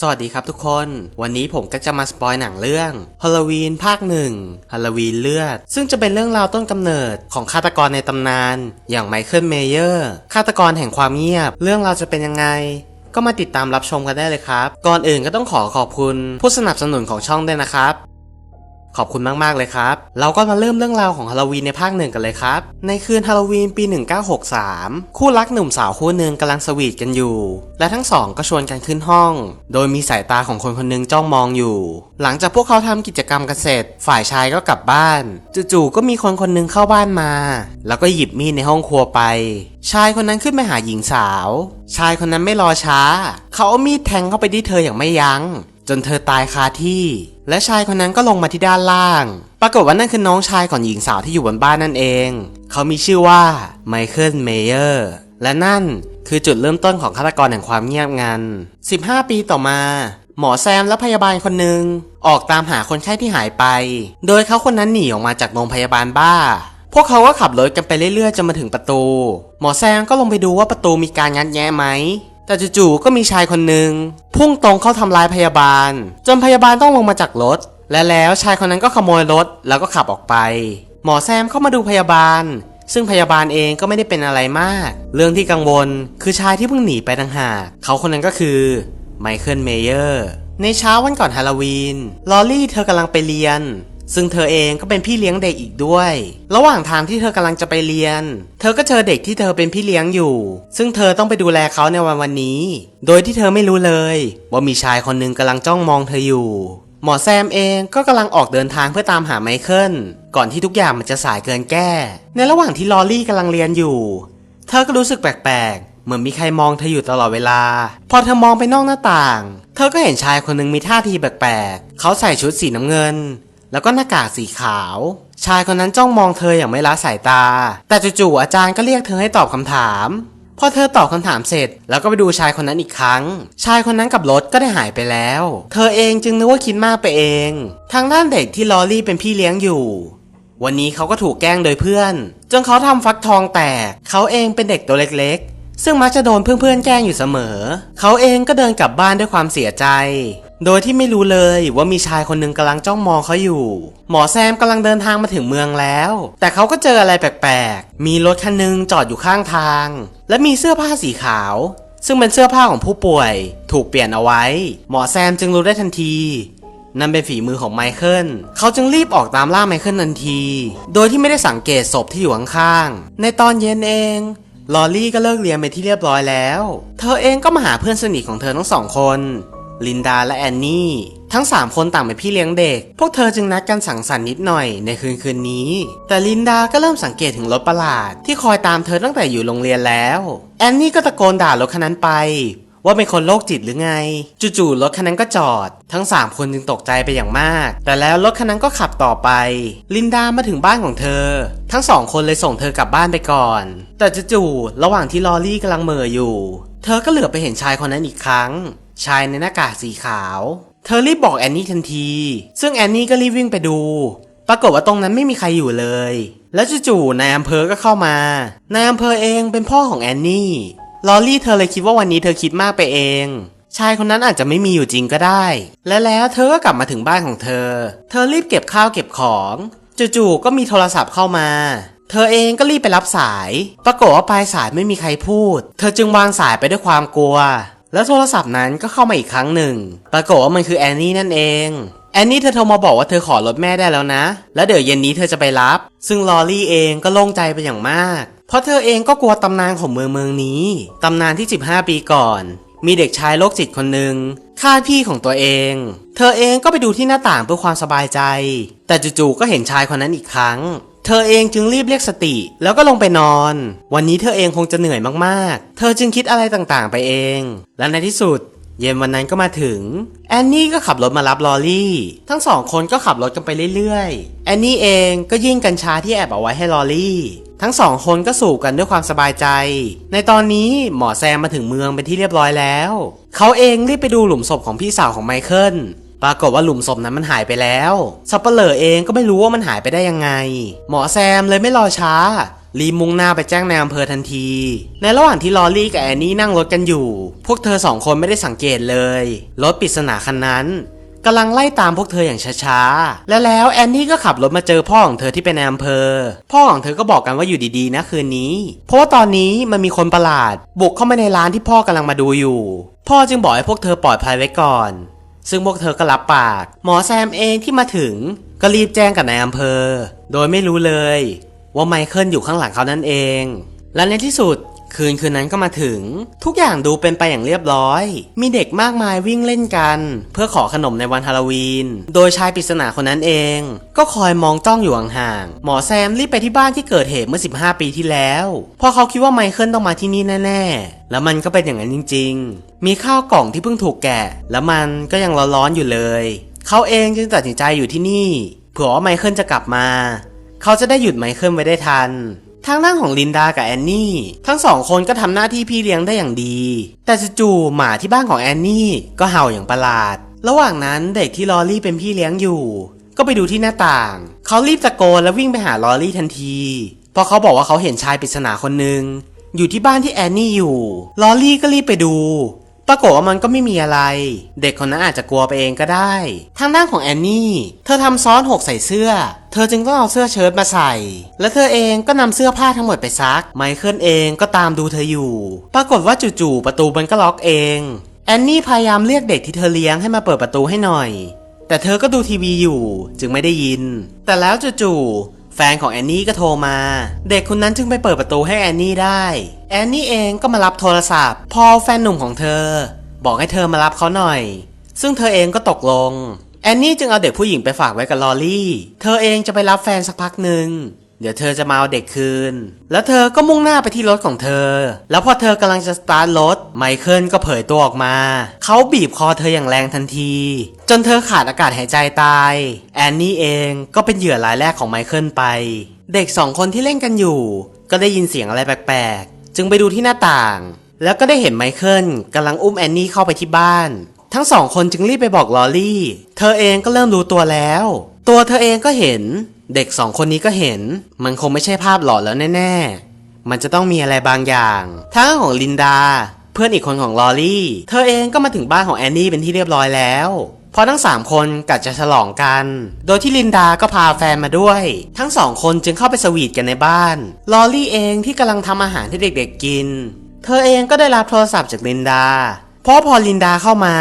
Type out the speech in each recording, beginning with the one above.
สวัสดีครับทุกคน วันนี้ผมก็จะมาสปอยหนังเรื่องฮอลลวีนภาคหนึ่งฮอลลวีนเลือด ซึ่งจะเป็นเรื่องราวต้นกำเนิดของฆาตกรในตำนาน อย่างไมเคิลเมเยอร์ฆาตกรแห่งความเงียบ เรื่องราวจะเป็นยังไง ก็มาติดตามรับชมกันได้เลยครับ ก่อนอื่นก็ต้องขอขอบคุณผู้สนับสนุนของช่องด้วยนะครับ ขอบคุณมาก ๆ เลยครับ เราก็มาเริ่มเรื่องราวของฮาโลวีนในภาคหนึ่งกันเลยครับ ในคืนฮาโลวีนปี 1963 คู่รักหนุ่มสาวคู่หนึ่งกำลังสวีทกันอยู่ และทั้งสองก็ชวนกันขึ้นห้อง โดยมีสายตาของคนคนหนึงจ้องมองอยู่ หลังจากพวกเขาทำกิจกรรมกันเสร็จ ฝ่ายชายก็กลับบ้าน จู่ๆก็มีคนคนหนึงเข้าบ้านมา แล้วก็หยิบมีดในห้องครัวไป ชายคนนั้นขึ้นไปหาหญิงสาว ชายคนนั้นไม่รอช้า เขาเอามีดแทงเข้าไปที่เธออย่างไม่ยัง้ง จนเธอตายคาที่ และชายคนนั้นก็ลงมาที่ด้านล่าง ปรากฏว่านั่นคือน้องชายของหญิงสาวที่อยู่บนบ้านนั่นเอง เขามีชื่อว่าไมเคิลเมเยอร์และนั่นคือจุดเริ่มต้นของฆาตกรแห่งความเงียบงัน 15 ปีต่อมา หมอแซมและพยาบาลคนหนึ่งออกตามหาคนไข้ที่หายไป โดยเขาคนนั้นหนีออกมาจากโรงพยาบาลบ้า พวกเขาก็ขับรถกันไปเรื่อยๆจนมาถึงประตู หมอแซมก็ลงไปดูว่าประตูมีการงัดแงะไหม แต่จู่ๆก็มีชายคนหนึ่งพุ่งตรงเข้าทำร้ายพยาบาล จนพยาบาลต้องลงมาจากรถ และแล้วชายคนนั้นก็ขโมยรถแล้วก็ขับออกไป หมอแซมเข้ามาดูพยาบาล ซึ่งพยาบาลเองก็ไม่ได้เป็นอะไรมาก เรื่องที่กังวลคือชายที่เพิ่งหนีไปต่างหากเขาคนนั้นก็คือไมเคิลเมเยอร์ในเช้าวันก่อนฮาโลวีนลอรี่เธอกำลังไปเรียน ซึ่งเธอเองก็เป็นพี่เลี้ยงเด็กอีกด้วย ระหว่างทางที่เธอกำลังจะไปเรียน เธอก็เจอเด็กที่เธอเป็นพี่เลี้ยงอยู่ ซึ่งเธอต้องไปดูแลเขาในวันวันนี้ โดยที่เธอไม่รู้เลย ว่ามีชายคนหนึ่งกำลังจ้องมองเธออยู่ หมอแซมเองก็กำลังออกเดินทางเพื่อตามหาไมเคิลก่อนที่ทุกอย่างมันจะสายเกินแก้ ในระหว่างที่ลอรี่กำลังเรียนอยู่ เธอก็รู้สึกแปลกๆเหมือนมีใครมองเธออยู่ตลอดเวลา พอเธอมองไปนอกหน้าต่าง เธอก็เห็นชายคนหนึ่งมีท่าทีแปลกๆ เขาใส่ชุดสีน้ำเงิน แล้วก็หน้ากากสีขาว ชายคนนั้นจ้องมองเธออย่างไม่ละสายตา แต่จู่ๆอาจารย์ก็เรียกเธอให้ตอบคำถามพอเธอตอบคำถามเสร็จ แล้วก็ไปดูชายคนนั้นอีกครั้ง ชายคนนั้นกับรถก็ได้หายไปแล้ว เธอเองจึงนึกว่าคิดมากไปเอง ทางด้านเด็กที่ลอรี่เป็นพี่เลี้ยงอยู่ วันนี้เขาก็ถูกแกล้งโดยเพื่อน จนเขาทำฟักทองแตก เขาเองเป็นเด็กตัวเล็กๆ ซึ่งมักจะโดนเพื่อนๆแกล้งอยู่เสมอ เขาเองก็เดินกลับบ้านด้วยความเสียใจ โดยที่ไม่รู้เลยว่ามีชายคนหนึ่งกำลังจ้องมองเขาอยู่ หมอแซมกำลังเดินทางมาถึงเมืองแล้ว แต่เขาก็เจออะไรแปลกๆ มีรถคันหนึ่งจอดอยู่ข้างทาง และมีเสื้อผ้าสีขาว ซึ่งเป็นเสื้อผ้าของผู้ป่วย ถูกเปลี่ยนเอาไว้ หมอแซมจึงรู้ได้ทันทีนั่นเป็นฝีมือของไมเคิล เขาจึงรีบออกตามล่าไมเคิลทันที โดยที่ไม่ได้สังเกตศพที่อยู่ข้างๆ ในตอนเย็นเอง ลอรี่ก็เลิกเรียนไปที่เรียบร้อยแล้ว เธอเองก็มาหาเพื่อนสนิทของเธอทั้งสองคน ลินดาและแอนนี่ ทั้ง 3 คนต่างเป็นพี่เลี้ยงเด็ก พวกเธอจึงนัดกันสังสรรค์นิดหน่อยในคืนคืนนี้ แต่ลินดาก็เริ่มสังเกตถึงรถประหลาด ที่คอยตามเธอตั้งแต่อยู่โรงเรียนแล้ว แอนนี่ก็ตะโกนด่ารถคันนั้นไป ว่าเป็นคนโรคจิตหรือไง จู่ๆรถคันนั้นก็จอด ทั้ง 3 คนจึงตกใจไปอย่างมาก แต่แล้วรถคันนั้นก็ขับต่อไป ลินดามาถึงบ้านของเธอ ทั้งสองคนเลยส่งเธอกลับบ้านไปก่อน แต่จู่ๆระหว่างที่ลอรี่กำลังเหม่ออยู่ เธอก็เหลือบไปเห็นชายคนนั้นอีกครั้ง ชายในหน้ากากสีขาว เธอรีบบอกแอนนี่ทันที ซึ่งแอนนี่ก็รีบวิ่งไปดู ปรากฏว่าตรงนั้นไม่มีใครอยู่เลย แล้วจู่ๆนายอำเภอก็เข้ามานายอำเภอเองเป็นพ่อของแอนนี่ลอรี่เธอเลยคิดว่าวันนี้เธอคิดมากไปเอง ชายคนนั้นอาจจะไม่มีอยู่จริงก็ได้ และแล้วเธอก็กลับมาถึงบ้านของเธอ เธอรีบเก็บข้าวเก็บของจู่ๆก็มีโทรศัพท์เข้ามา เธอเองก็รีบไปรับสาย ปรากฏว่าปลายสายไม่มีใครพูด เธอจึงวางสายไปด้วยความกลัว แล้วโทรศัพท์นั้นก็เข้ามาอีกครั้งหนึ่ง ปรากฏว่ามันคือแอนนี่นั่นเอง แอนนี่เธอโทรมาบอกว่าเธอขอรถแม่ได้แล้วนะ แล้วเดี๋ยวเย็นนี้เธอจะไปรับ ซึ่งลอรี่เองก็โล่งใจไปอย่างมาก เพราะเธอเองก็กลัวตำนานของเมืองเมืองนี้ ตำนานที่ 15 ปีก่อน มีเด็กชายโรคจิตคนหนึ่งฆ่าพี่ของตัวเอง เธอเองก็ไปดูที่หน้าต่างเพื่อความสบายใจ แต่จู่ๆก็เห็นชายคนนั้นอีกครั้ง เธอเองจึงรีบเรียกสติ แล้วก็ลงไปนอน วันนี้เธอเองคงจะเหนื่อยมากๆ เธอจึงคิดอะไรต่างๆ ไปเอง และในที่สุด เย็นวันนั้นก็มาถึง แอนนี่ก็ขับรถมารับลอรี่ ทั้งสองคนก็ขับรถกันไปเรื่อยๆ แอนนี่เองก็ยื่นกัญชาที่แอบเอาไว้ให้ลอรี่ทั้งสองคนก็สูบกันด้วยความสบายใจ ในตอนนี้หมอแซมมาถึงเมืองเป็นที่เรียบร้อยแล้ว เขาเองรีบไปดูหลุมศพของพี่สาวของไมเคิล ปรากฏว่าหลุมศพนั้นมันหายไปแล้วสับเปลอเองก็ไม่รู้ว่ามันหายไปได้ยังไง หมอแซมเลยไม่รอช้า รีมุ่งหน้าไปแจ้งในอำเภอทันที ในระหว่างที่ลอรี่กับแอนนี่นั่งรถกันอยู่ พวกเธอสองคนไม่ได้สังเกตเลย รถปริศนาคันนั้นกำลังไล่ตามพวกเธออย่างช้าๆ และแล้วแอนนี่ก็ขับรถมาเจอพ่อของเธอที่เป็นในอำเภอ พ่อของเธอก็บอกกันว่าอยู่ดีๆนะคืนนี้ เพราะว่าตอนนี้มันมีคนประหลาด บุกเข้ามาในร้านที่พ่อกำลังมาดูอยู่ พ่อจึงบอกให้พวกเธอปลอดภัยไว้ก่อน ซึ่งพวกเธอก็รับปาก หมอแซมเองที่มาถึงก็รีบแจ้งกับนายอำเภอ โดยไม่รู้เลย ว่าไมเคิลอยู่ข้างหลังเขานั่นเอง และในที่สุด คืนคืนนั้นก็มาถึง ทุกอย่างดูเป็นไปอย่างเรียบร้อย มีเด็กมากมายวิ่งเล่นกัน เพื่อขอขนมในวันฮาโลวีน โดยชายปริศนาคนนั้นเอง ก็คอยมองจ้องอยู่ห่างๆหมอแซมรีบไปที่บ้านที่เกิดเหตุเมื่อ 15 ปีที่แล้วเพราะเขาคิดว่าไมเคิลต้องมาที่นี่แน่ๆ แล้วมันก็เป็นอย่างนั้นจริง ๆ มีข้าวกล่องที่เพิ่งถูกแกะ แล้วมันก็ยังร้อนๆอยู่เลย เขาเองจึงตัดสินใจอยู่ที่นี่เผื่อว่าไมเคิลจะกลับมา เขาจะได้หยุดไมเคิลไว้ได้ทัน ทางด้านของลินดากับแอนนี่ ทั้งสองคนก็ทำหน้าที่พี่เลี้ยงได้อย่างดี แต่จู่ๆหมาที่บ้านของแอนนี่ก็เห่าอย่างประหลาด ระหว่างนั้นเด็กที่ลอรี่เป็นพี่เลี้ยงอยู่ ก็ไปดูที่หน้าต่าง เขารีบตะโกนและวิ่งไปหาลอรี่ทันทีเพราะเขาบอกว่าเขาเห็นชายปริศนาคนหนึ่งอยู่ที่บ้านที่แอนนี่อยู่ ลอรี่ก็รีบไปดู ปรากฏว่ามันก็ไม่มีอะไร เด็กคนนั้นอาจจะกลัวไปเองก็ได้ ทางด้านของแอนนี่ เธอทำซ้อนหกใส่เสื้อ เธอจึงต้องเอาเสื้อเชิ้ตมาใส่ และเธอเองก็นำเสื้อผ้าทั้งหมดไปซัก ไมเคิลเองก็ตามดูเธออยู่ ปรากฏว่าจู่ๆประตูมันก็ล็อกเอง แอนนี่พยายามเรียกเด็กที่เธอเลี้ยงให้มาเปิดประตูให้หน่อย แต่เธอก็ดูทีวีอยู่จึงไม่ได้ยิน แต่แล้วจู่ๆ แฟนของแอนนี่ก็โทรมา เด็กคนนั้นจึงไปเปิดประตูให้แอนนี่ได้ แอนนี่เองก็มารับโทรศัพท์ พอแฟนหนุ่มของเธอ บอกให้เธอมารับเขาหน่อย ซึ่งเธอเองก็ตกลง แอนนี่จึงเอาเด็กผู้หญิงไปฝากไว้กับลอรี่ เธอเองจะไปรับแฟนสักพักหนึ่ง เดี๋ยวเธอจะมาเอาเด็กคืน แล้วเธอก็มุ่งหน้าไปที่รถของเธอ แล้วพอเธอกำลังจะสตาร์ทรถ ไมเคิลก็เผยตัวออกมา เขาบีบคอเธออย่างแรงทันที จนเธอขาดอากาศหายใจตาย แอนนี่เองก็เป็นเหยื่อรายแรกของไมเคิลไป เด็กสองคนที่เล่นกันอยู่ ก็ได้ยินเสียงอะไรแปลกๆ จึงไปดูที่หน้าต่าง แล้วก็ได้เห็นไมเคิลกำลังอุ้มแอนนี่เข้าไปที่บ้าน ทั้งสองคนจึงรีบไปบอกลอรี่ เธอเองก็เริ่มรู้ตัวแล้ว ตัวเธอเองก็เห็น เด็กสองคนนี้ก็เห็น มันคงไม่ใช่ภาพหลอนแล้วแน่ ๆ มันจะต้องมีอะไรบางอย่างทั้งของลินดา เพื่อนอีกคนของลอรี่ เธอเองก็มาถึงบ้านของแอนนี่เป็นที่เรียบร้อยแล้วพอทั้งสามคนกัดจะฉลองกัน โดยที่ลินดาก็พาแฟนมาด้วย ทั้งสองคนจึงเข้าไปสวีทกันในบ้าน ลอรี่เองที่กำลังทำอาหารให้เด็กๆกิน เธอเองก็ได้รับโทรศัพท์จากลินดา เพราะพอลินดาเข้ามา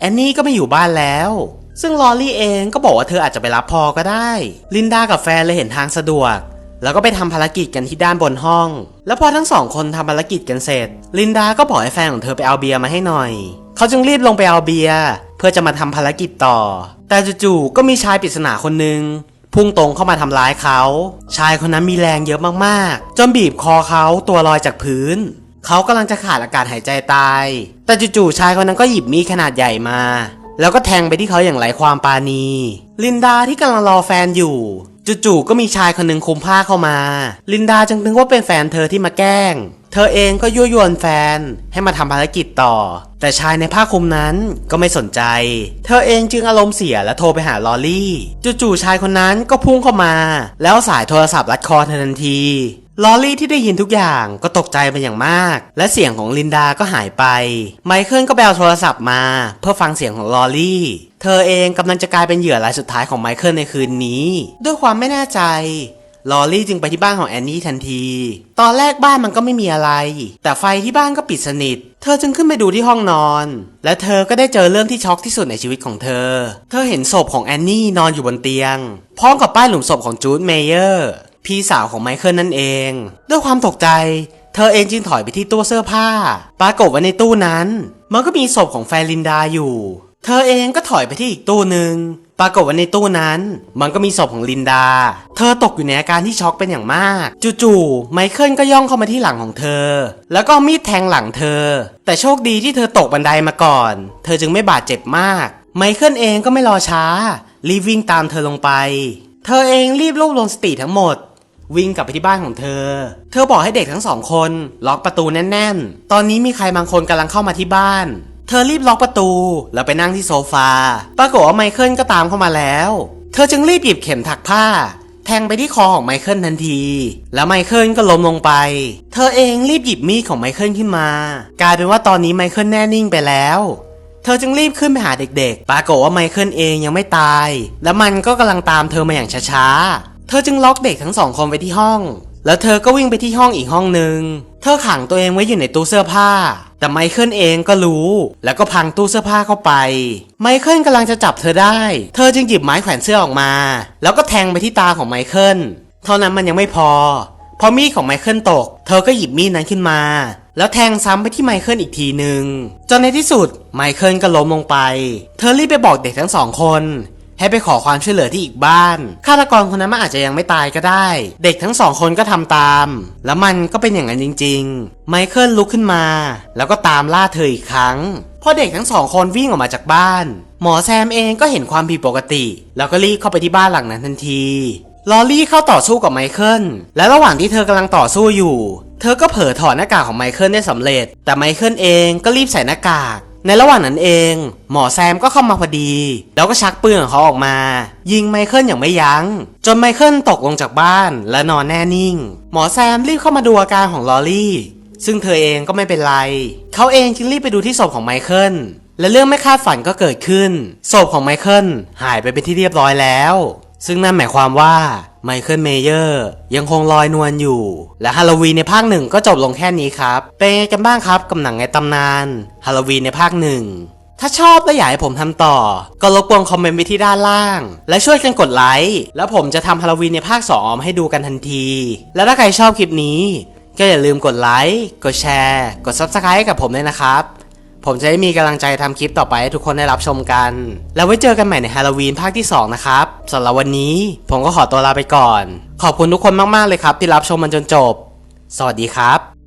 แอนนี่ก็ไม่อยู่บ้านแล้ว ซึ่งลอรี่เองก็บอกว่าเธออาจจะไปรับพอก็ได้ ลินดากับแฟนเลยเห็นทางสะดวก แล้วก็ไปทำภารกิจกันที่ด้านบนห้อง แล้วพอทั้งสองคนทำภารกิจกันเสร็จ ลินดาก็บอกให้แฟนของเธอไปเอาเบียร์มาให้หน่อย เขาจึงรีบลงไปเอาเบียร์เพื่อจะมาทำภารกิจต่อ แต่จู่ๆก็มีชายปริศนาคนหนึ่งพุ่งตรงเข้ามาทำร้ายเขา ชายคนนั้นมีแรงเยอะมากๆ จนบีบคอเขาตัวลอยจากพื้น เขากำลังจะขาดอากาศหายใจตาย แต่จู่ๆชายคนนั้นก็หยิบมีดขนาดใหญ่มา แล้วก็แทงไปที่เขาอย่างไรความปาณี ลินดาที่กำลังรอแฟนอยู่จู่ๆก็มีชายคนหนึ่งคุมผ้าเข้ามา ลินดาจึงนึกว่าเป็นแฟนเธอที่มาแกล้ง เธอเองก็ยั่วยวนแฟนให้มาทำภารกิจต่อ แต่ชายในผ้าคลุมนั้นก็ไม่สนใจ เธอเองจึงอารมณ์เสียและโทรไปหาลอรี่ จู่ๆชายคนนั้นก็พุ่งเข้ามา แล้วสายโทรศัพท์รัดคอเธอทันที ลอรี่ที่ได้ยินทุกอย่างก็ตกใจเป็นอย่างมาก และเสียงของลินดาก็หายไป ไมเคิลก็ไปเอาโทรศัพท์มา เพื่อฟังเสียงของลอรี่เธอเองกำลังจะกลายเป็นเหยื่อรายสุดท้ายของไมเคิลในคืนนี้ ด้วยความไม่แน่ใจลอรี่จึงไปที่บ้านของแอนนี่ทันที ตอนแรกบ้านมันก็ไม่มีอะไร แต่ไฟที่บ้านก็ปิดสนิท เธอจึงขึ้นไปดูที่ห้องนอน และเธอก็ได้เจอเรื่องที่ช็อกที่สุดในชีวิตของเธอ เธอเห็นศพของแอนนี่นอนอยู่บนเตียง พร้อมกับป้ายหลุมศพของจูดเมเยอร์ พี่สาวของไมเคิลนั่นเอง ด้วยความตกใจ เธอเองจึงถอยไปที่ตู้เสื้อผ้า ปรากฏว่าในตู้นั้น มันก็มีศพของแฟนลินดาอยู่ เธอเองก็ถอยไปที่อีกตู้หนึ่งปรากฏว่าในตู้นั้น มันก็มีศพของลินดา เธอตกอยู่ในอาการที่ช็อกเป็นอย่างมาก จู่ๆไมเคิลก็ย่องเข้ามาที่หลังของเธอ แล้วก็มีดแทงหลังเธอ แต่โชคดีที่เธอตกบันไดมาก่อน เธอจึงไม่บาดเจ็บมาก ไมเคิลเองก็ไม่รอช้ารีบวิ่งตามเธอลงไป เธอเองรีบรวบรวมสติทั้งหมด วิ่งกลับไปที่บ้านของเธอ เธอบอกให้เด็กทั้งสองคนล็อกประตูแน่น ๆ ตอนนี้มีใครบางคนกำลังเข้ามาที่บ้าน เธอรีบล็อกประตูแล้วไปนั่งที่โซฟา ปรากฏว่าไมเคิลก็ตามเข้ามาแล้ว เธอจึงรีบหยิบเข็มถักผ้า แทงไปที่คอของไมเคิลทันที แล้วไมเคิลก็ล้มลงไป เธอเองรีบหยิบมีดของไมเคิลขึ้นมา กลายเป็นว่าตอนนี้ไมเคิลแน่นิ่งไปแล้วเธอจึงรีบขึ้นไปหาเด็กๆ ปรากฏว่าไมเคิลเองยังไม่ตาย และมันก็กำลังตามเธอมาอย่างช้าๆ เธอจึงล็อกเด็กทั้งสองคนไว้ที่ห้อง แล้วเธอก็วิ่งไปที่ห้องอีกห้องหนึ่ง เธอขังตัวเองไว้อยู่ในตู้เสื้อผ้า แต่ไมเคิลเองก็รู้ แล้วก็พังตู้เสื้อผ้าเข้าไป ไมเคิลกำลังจะจับเธอได้ เธอจึงหยิบไม้แขวนเสื้อออกมา แล้วก็แทงไปที่ตาของไมเคิล เท่านั้นมันยังไม่พอ พอมีดของไมเคิลตก เธอก็หยิบมีดนั้นขึ้นมา แล้วแทงซ้ำไปที่ไมเคิลอีกทีหนึ่ง จนในที่สุดไมเคิลก็ล้มลงไป เธอรีบไปบอกเด็กทั้งสองคน ให้ไปขอความช่วยเหลือที่อีกบ้านฆาตกรคนนั้นมันอาจจะยังไม่ตายก็ได้ เด็กทั้งสองคนก็ทำตาม แล้วมันก็เป็นอย่างนั้นจริง ๆ ไมเคิลลุกขึ้นมา แล้วก็ตามล่าเธออีกครั้งพอเด็กทั้งสองคนวิ่งออกมาจากบ้าน หมอแซมเองก็เห็นความผิดปกติ แล้วก็รีบเข้าไปที่บ้านหลังนั้นทันทีลอรี่เข้าต่อสู้กับไมเคิล และระหว่างที่เธอกำลังต่อสู้อยู่ เธอก็เผลอถอดหน้ากากของไมเคิลได้สำเร็จ แต่ไมเคิลเองก็รีบใส่หน้ากาก ในระหว่างนั้นเอง หมอแซมก็เข้ามาพอดี แล้วก็ชักปืนของเขาออกมา ยิงไมเคิลอย่างไม่ยัง้ง จนไมเคิลตกลงจากบ้านและนอนแน่นิ่ง หมอแซมรีบเข้ามาดูอาการของลอรี่ ซึ่งเธอเองก็ไม่เป็นไร เขาเองจึงรีบไปดูที่ศพของไมเคิลและเรื่องไม่คาดฝันก็เกิดขึ้นศพของไมเคิลหายไปเป็นที่เรียบร้อยแล้ว ซึ่งนั่นหมายความว่า ไมเคิลเมเยอร์ยังคงลอยนวลอยู่ และฮาโลวีนในภาคหนึ่งก็จบลงแค่นี้ครับ เป็นไงกันบ้างครับกับหนังในตำนานฮาโลวีนในภาคหนึ่งถ้าชอบและอยากให้ผมทำต่อ ก็รบกวนคอมเมนต์ไว้ที่ด้านล่าง และช่วยกันกดไลค์แล้วผมจะทำฮาโลวีนในภาค2ออมให้ดูกันทันที และถ้าใครชอบคลิปนี้ ก็อย่าลืมกดไลค์กดแชร์ กด Subscribe ให้กับผมด้วยนะครับ ผมจะได้มีกำลังใจทำคลิปต่อไปให้ทุกคนได้รับชมกัน แล้วไว้เจอกันใหม่ในฮาโลวีนภาคที่ 2 นะครับสำหรับวันนี้ผมก็ขอตัวลาไปก่อน ขอบคุณทุกคนมากๆเลยครับ ที่รับชมมันจนจบ สวัสดีครับ